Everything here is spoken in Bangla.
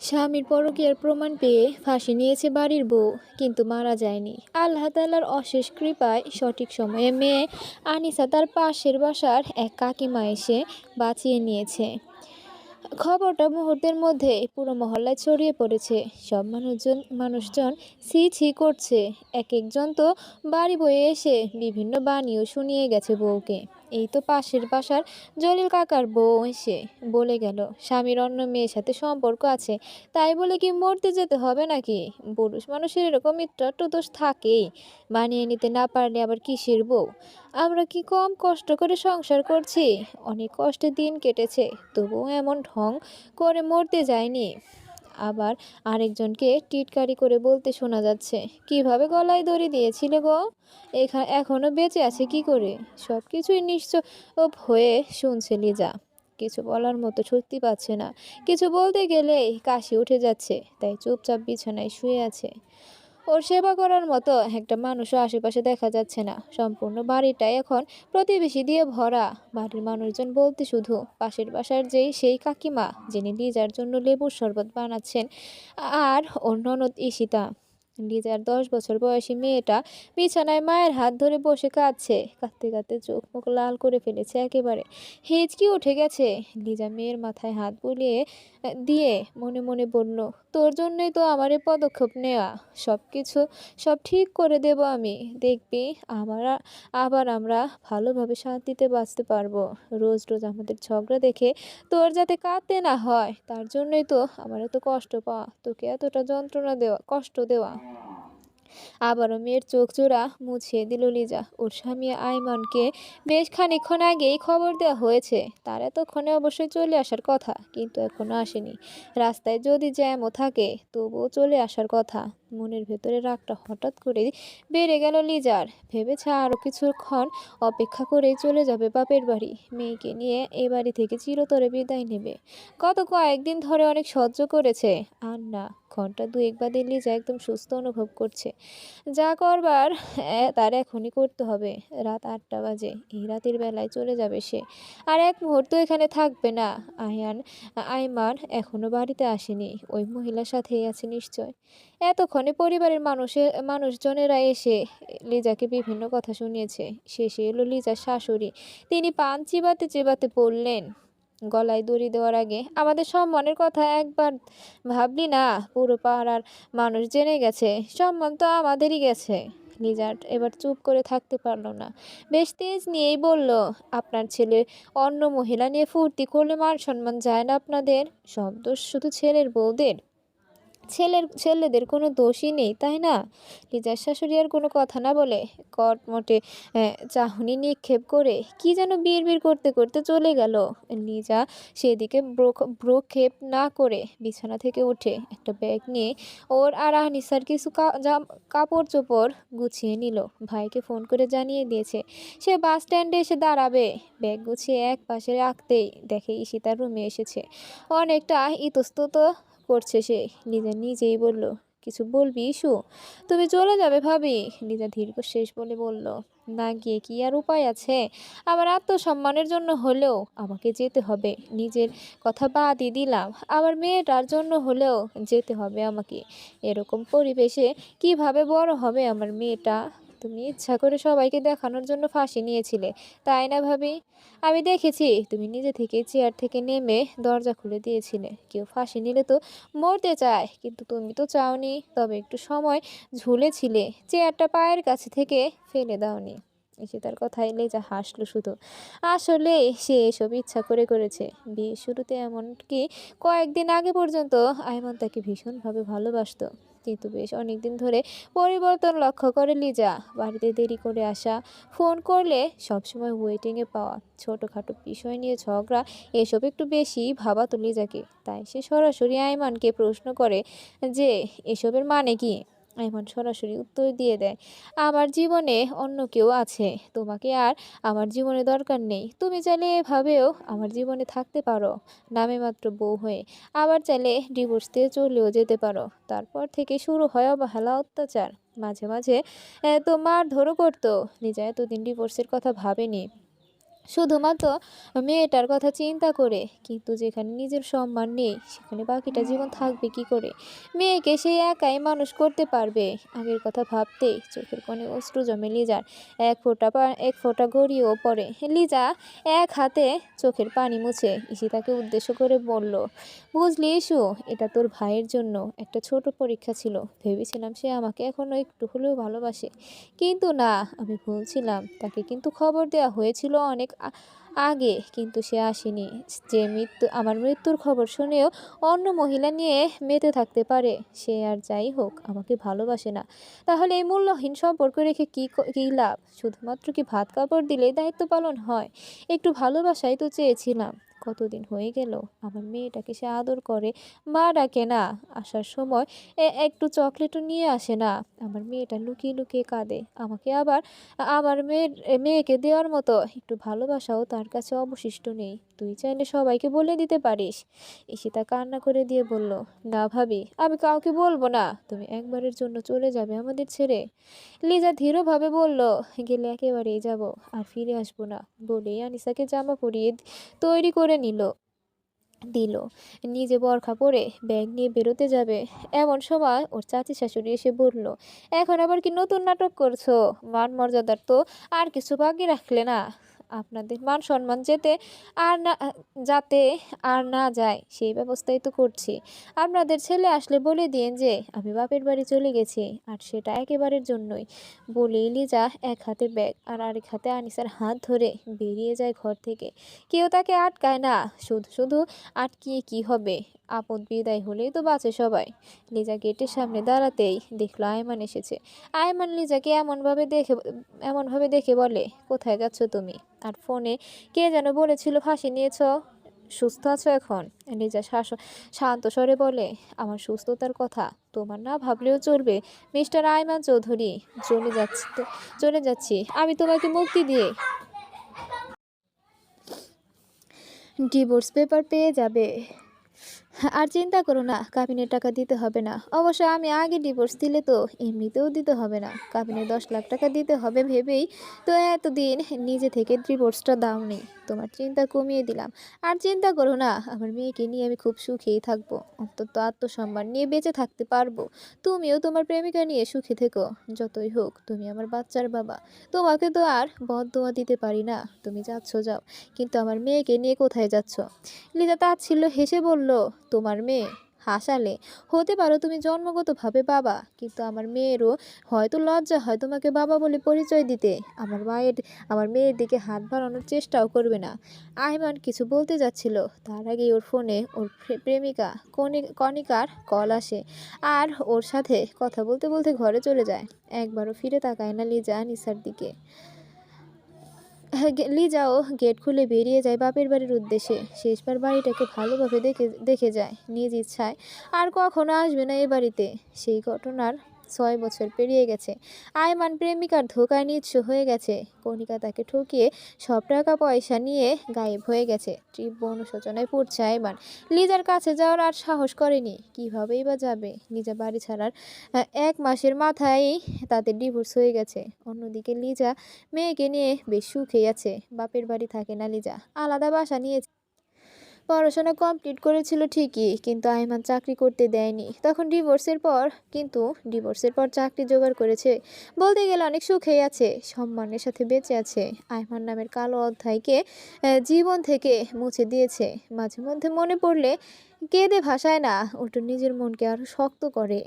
স্বামীর পরকীয়ার প্রমাণ পেয়ে ফাঁসি নিয়েছে বাড়ির বউ, কিন্তু মারা যায়নি। আল্লাহ তাল্লার অশেষ কৃপায় সঠিক সময়ে মেয়ে আনিসা তার পাশের বাসার এক কাকিমা এসে বাঁচিয়ে নিয়েছে। খবরটা মুহূর্তের মধ্যে পুরো মহল্লায় ছড়িয়ে পড়েছে। সব মানুষজন মানুষজন ছি ছি করছে। এক একজন তো বাড়ি বয়ে এসে বিভিন্ন বাণীও শুনিয়ে গেছে বউকে। এই তো পাশের বাসার জলিল কাকার বউ এসে বলে গেল, স্বামীর অন্য মেয়ের সাথে সম্পর্ক আছে, তাই বলে কি মরতে যেতে হবে নাকি? পুরুষ মানুষের এরকম একটু দোষ থাকেই, মানিয়ে নিতে না পারলে আবার কিসের বউ? আমরা কি কম কষ্ট করে সংসার করছি? অনেক কষ্টে দিন কেটেছে, তবুও এমন ঢং করে মরতে যায়নি আবার আরেকজনকে টিটকারি করে বলতে শোনা যাচ্ছে, কীভাবে গলায় দড়ি দিয়েছিল গো? এখানে এখনও বেঁচে আছে কি করে? সব কিছুই নিশ্চুপ হয়ে শুনছে লিজা। কিছু বলার মতো সত্যি পাচ্ছে না। কিছু বলতে গেলেই কাশি উঠে যাচ্ছে, তাই চুপচাপ বিছানায় শুয়ে আছে। ওর সেবা করার মতো একটা মানুষও আশেপাশে দেখা যাচ্ছে না। সম্পূর্ণ বাড়িটা এখন প্রতিবেশী দিয়ে ভরা। বাড়ির মানুষজন বলতে শুধু পাশের বাসার যেই সেই কাকিমা, যিনি লিজার জন্য লেবুর শরবত বানাচ্ছেন, আর ওর ননদ ঈশিতা। লিজার দশ বছর বয়সী মেয়েটা বিছানায় মায়ের হাত ধরে বসে কাঁদছে। কাঁদতে কাঁদতে চোখ মুখ লাল করে ফেলেছে একেবারে। হেঁচকি উঠে গেছে। লিজা মেয়ের মাথায় হাত বুলিয়ে দিয়ে মনে মনে বলল, তোর জন্যই তো আমার পদক্ষেপ নেওয়া। সব কিছু সব ঠিক করে দেব আমি। দেখবি, আমার, আবার আমরা ভালোভাবে শান্তিতে বাঁচতে পারব। রোজ রোজ আমাদের ঝগড়া দেখে তোর যাতে কাঁদতে না হয়, তার জন্যই তো আমার এত কষ্ট পাওয়া। তোকে এতটা যন্ত্রণা দেওয়া, কষ্ট দেওয়া। আবারও মেয়ের চোখ জোড়া মুছে দিল লিজা। ওর স্বামী আইমনকে বেশ খানিকক্ষণ আগেই খবর দেওয়া হয়েছে। তার এতক্ষণে অবশ্যই চলে আসার কথা, কিন্তু এখনও আসেনি। রাস্তায় যদি জ্যামও থাকে, তবুও চলে আসার কথা। মনের ভেতরে রাগটা হঠাৎ করে বেড়ে গেল লিজার। ভেবেছে আরও কিছুক্ষণ অপেক্ষা করে চলে যাবে বাপের বাড়ি। মেয়েকে নিয়ে এ বাড়ি থেকে চিরতরে বিদায় নেবে। গত কয়েকদিন ধরে অনেক সহ্য করেছে। আর না, ঘণ্টা দু একবার বাদে লিজা একদম সুস্থ অনুভব করছে। যা করবার তার এখনই করতে হবে। রাত আটটা বাজে। এই রাতের বেলায় চলে যাবে সে। আর এক মুহূর্ত এখানে থাকবে না। আয়ান আইমান এখনও বাড়িতে আসেনি। ওই মহিলার সাথেই আছে নিশ্চয়। এতক্ষণে পরিবারের মানুষের মানুষজনেরা এসে লিজাকে বিভিন্ন কথা শুনিয়েছে। শেষে এলো লিজার শাশুড়ি। তিনি পান চিবাতে চিবাতে বললেন, গলায় দড়ি দেওয়ার আগে আমাদের সম্মানের কথা একবার ভাবলি না, পুরো পাড়ার মানুষ জেনে গেছে। সম্মান তো আমাদেরই গেছে। লিজার্ট এবার চুপ করে থাকতে পারল না। বেশ তেজ নিয়েই বলল, আপনার ছেলে অন্য মহিলা নিয়ে ফুর্তি করলে মান সম্মান যায় না আপনাদের। সব দোষ শুধু ছেলের বউদের। ছেলের, ছেলেদের কোনো দোষই নেই, তাই না? লিজার শাশুড়ি আর কোনো কথা না বলে কটমটে চাহনি নিক্ষেপ করে কি যেন বিড় বিড় করতে করতে চলে গেল। লিজা সেদিকে ব্রোক্ষেপ না করে বিছানা থেকে উঠে একটা ব্যাগ নিয়ে ওর আর আহনিসার কিছু কাপড় চোপড় গুছিয়ে নিল। ভাইকে ফোন করে জানিয়ে দিয়েছে, সে বাস স্ট্যান্ডে এসে দাঁড়াবে। ব্যাগ গুছিয়ে এক পাশে রাখতেই দেখে ঈশিতার রুমে এসেছে। অনেকটা ইতস্তত করছে সে। লিজা নিজেই বলল, কিছু বলবি ইস্যু তুমি চলে যাবে ভাবি। লিজা শেষ বলে বলল, না গিয়ে কি আর উপায় আছে? আমার আত্মসম্মানের জন্য হলেও আমাকে যেতে হবে। নিজের কথা বাদই দিলাম। আমার মেয়েটার জন্য হলেও যেতে হবে আমাকে। এরকম পরিবেশে কীভাবে বড় হবে আমার মেয়েটা? তুমি ইচ্ছা করে সবাইকে দেখানোর জন্য ফাঁসি নিয়েছিলে, তাই না ভাবি? আমি দেখেছি, তুমি নিজে থেকে চেয়ার থেকে নেমে দরজা খুলে দিয়েছিলে। কেউ ফাঁসি নিলে তো মরতে চায়, কিন্তু তুমি তো চাওনি। তবে একটু সময় ঝুলেছিলে, চেয়ারটা পায়ের কাছে থেকে ফেলে দাওনি। এসে তার কথায় লেজা হাসলো শুধু। আসলে সে এসব ইচ্ছা করে করেছে। বিয়ের শুরুতে এমনকি কয়েকদিন আগে পর্যন্ত আইমান তাকে ভীষণভাবে ভালোবাসতো। কিন্তু বেশ অনেকদিন ধরে পরিবর্তন লক্ষ্য করে লিজা। বাড়িতে দেরি করে আসা, ফোন করলে সবসময় ওয়েটিংয়ে পাওয়া। ছোটোখাটো বিষয় নিয়ে ঝগড়া, এসব একটু বেশি ভাবাতো লিজাকে। তাই সে সরাসরি আইমানকে প্রশ্ন করে যে, এসবের মানে কি? আইমান সরাসরি উত্তর দিয়ে দেয়, আমার জীবনে অন্য কেউ আছে, তোমাকে আর আমার জীবনে দরকার নেই। তুমি চাইলে এভাবেও আমার জীবনে থাকতে পারো, নামে মাত্র বউ হয়ে। আবার চাইলে ডিভোর্স দিয়ে চলেও যেতে পারো। তারপর থেকে শুরু হয় অবহেলা, অত্যাচার। মাঝে মাঝে তো মারধরও করতো। নিজে এতদিন ডিভোর্সের কথা ভাবেনি। শুধুমাত্র মেয়েটার কথা চিন্তা করে, কিন্তু যেখানে নিজের সম্মান নেই, সেখানে বাকিটা জীবন থাকবে কি করে? মেয়েকে সে একাই মানুষ করতে পারবে। আগের কথা ভাবতেই চোখের কোণে অশ্রু জমে লিজার। এক ফোঁটা এক ফোঁটা গড়িয়েও পড়ে। লিজা এক হাতে চোখের পানি মুছে ঈশিতাকে উদ্দেশ্য করে বলল, বুঝলি ইসু, এটা তোর ভাইয়ের জন্য একটা ছোট পরীক্ষা ছিল। ভেবেছিলাম সে আমাকে এখনও একটু হলেও ভালোবাসে। কিন্তু না, আমি ভুলছিলাম তাকে কিন্তু খবর দেওয়া হয়েছিল অনেক আগে, কিন্তু সে আসেনি। যে মৃত্যু, আমার মৃত্যুর খবর শুনেও অন্য মহিলা নিয়ে মেতে থাকতে পারে। সে আর যাই হোক, আমাকে ভালোবাসে না। তাহলে এই মূল্যহীন সম্পর্ক রেখে কী ক- লাভ? শুধুমাত্র কি ভাত কাপড় দিলে দায়িত্ব পালন হয়? একটু ভালোবাসাই তো চেয়েছিলাম। কতদিন হয়ে গেল? আমার মেয়েটাকে সে আদর করে। মা ডাকে, না, আসার সময় একটু চকলেটও নিয়ে আসে না। আমার মেয়েটা লুকিয়ে লুকিয়ে কাঁদে। আমাকে আবার, আমার মেয়ের মেয়েকে দেওয়ার মতো একটু ভালোবাসাও তার কাছে অবশিষ্ট নেই। তুই চাইলে সবাইকে বলে দিতে পারিস। ঈশিতা কান্না করে দিয়ে বলল, না ভাবি, আমি কাউকে বলব না। তুমি একবারের জন্য চলে যাবে আমাদের ছেড়ে। লিজা ধীরভাবে বলল, গেলে একেবারেই যাব, আর ফিরে আসব না। বলেই আনিসাকে জামা পরিয়ে তৈরি করে নিল। দিল। নিজে বরখা পরে ব্যাগ নিয়ে বেরোতে যাবে। এমন সময় ওর চাচি শাশুড়ি এসে বলল, এখন আবার কি নতুন নাটক করছ? মান মর্যাদার তো আর কিছু বাকি রাখলে না। আপনাদের মান সম্মান যেতে আর না, যাতে আর না যায়, সেই ব্যবস্থাই তো করছি। আপনাদের ছেলে আসলে বলে দিন যে, আমি বাপের বাড়ি চলে গেছি, আর সেটা একেবারের জন্যই। বলে লিজা এক হাতে ব্যাগ আর আরেক হাতে আনিসার হাত ধরে বেরিয়ে যায় ঘর থেকে। কেউ তাকে আটকায় না, শুধু শুধু আটকিয়ে কি হবে? আপদ বিদায় হলেই তো বাঁচে সবাই। লিজা গেটের সামনে দাঁড়াতেই দেখল আয়মান এসেছে। আয়মান লিজাকে এমনভাবে দেখে এমনভাবে দেখে বলে, কোথায় যাচ্ছ তুমি? আর ফোনে কে যেন বলেছিল, ফাঁসি নিয়েছ, সুস্থ আছো এখন? লিজা শাস, শান্ত স্বরে বলে, আমার সুস্থতার কথা, তোমার না ভাবলেও চলবে। মিস্টার আয়মান চৌধুরী, চলে যাচ্ছি চলে যাচ্ছি। আমি তোমাকে মুক্তি দিয়ে ডিভোর্স পেপার পেয়ে যাবে। আর চিন্তা করো না, কাবিনের টাকা দিতে হবে না। অবশ্য আমি আগে ডিভোর্স দিলে তো এমনিতেও দিতে হবে না। কাবিনে দশ লাখ টাকা দিতে হবে ভেবেই তো এতদিন নিজে থেকে ডিভোর্সটা দাওনি। তোমার চিন্তা কমিয়ে দিলাম। আর চিন্তা করো না, আমার মেয়েকে নিয়ে আমি খুব সুখেই থাকব। অন্তত আত্মসম্মান নিয়ে বেঁচে থাকতে পারব। তুমিও তোমার প্রেমিকা নিয়ে সুখে থেকো। যতই হোক, তুমি আমার বাচ্চার বাবা। তোমাকে তো আর বদদোয়া দিতে পারি না। তুমি যাচ্ছ, যাও। কিন্তু আমার মেয়েকে নিয়ে কোথায় যাচ্ছ? লিজা তাচ্ছিল্য হেসে বলল তোমার মেয়ে? হাসালে, হতে পারো তুমি জন্মগতভাবে বাবা, কিন্তু আমার মেয়েরও হয়তো লজ্জা হয় তোমাকে বাবা বলে পরিচয় দিতে। আমার মায়ের, আমার মেয়ের দিকে হাত বাড়ানোর চেষ্টাও করবে না। আয়মান কিছু বলতে যাচ্ছিল। তার আগেই ওর ফোনে ওর প্রেমিকা কণিকার কল আসে আর ওর সাথে কথা বলতে বলতে ঘরে চলে যায়। একবারও ফিরে তাকায় না লিজা নিসার দিকে। লিজাও গেট খুলে বেরিয়ে যায় বাপের বাড়ির উদ্দেশ্যে। শেষবার বাড়িটাকে ভালোভাবে দেখে দেখে যায়, নিজ ইচ্ছায়। আর কখনো আসবে না এ বাড়িতে। সেই ঘটনার ছয় বছর পেরিয়ে গেছে। আয়মান প্রেমিকার ধোকায় নিচ্ছ হয়ে গেছে। কণিকা তাকে ঠকিয়ে সব টাকা পয়সা নিয়ে গায়েব হয়ে গেছে। তীব্র অনুশোচনায় পড়ছে আয়মান। লিজার কাছে যাওয়ার আর সাহস করেনি। কীভাবেই বা যাবে? লিজা বাড়ি ছাড়ার এক মাসের মাথায় তাদের ডিভোর্স হয়ে গেছে। অন্যদিকে লিজা মেয়েকে নিয়ে বেশ সুখেই আছে। বাপের বাড়ি থাকে না লিজা। আলাদা বাসা নিয়েছে পড়াশোনা কমপ্লিট করেছিল ঠিকই, কিন্তু আইমান চাকরি করতে দেয়নি। তখন ডিভোর্সের পর, কিন্তু ডিভোর্সের পর চাকরি জোগাড় করেছে। বলতে গেলে অনেক সুখেই আছে, সম্মানের সাথে বেঁচে আছে। আইমান নামের কালো অধ্যায়কে জীবন থেকে মুছে দিয়েছে। মাঝে মধ্যে মনে পড়লে কেঁদে ভাসায় না ওটা নিজের মনকে আরও শক্ত করে।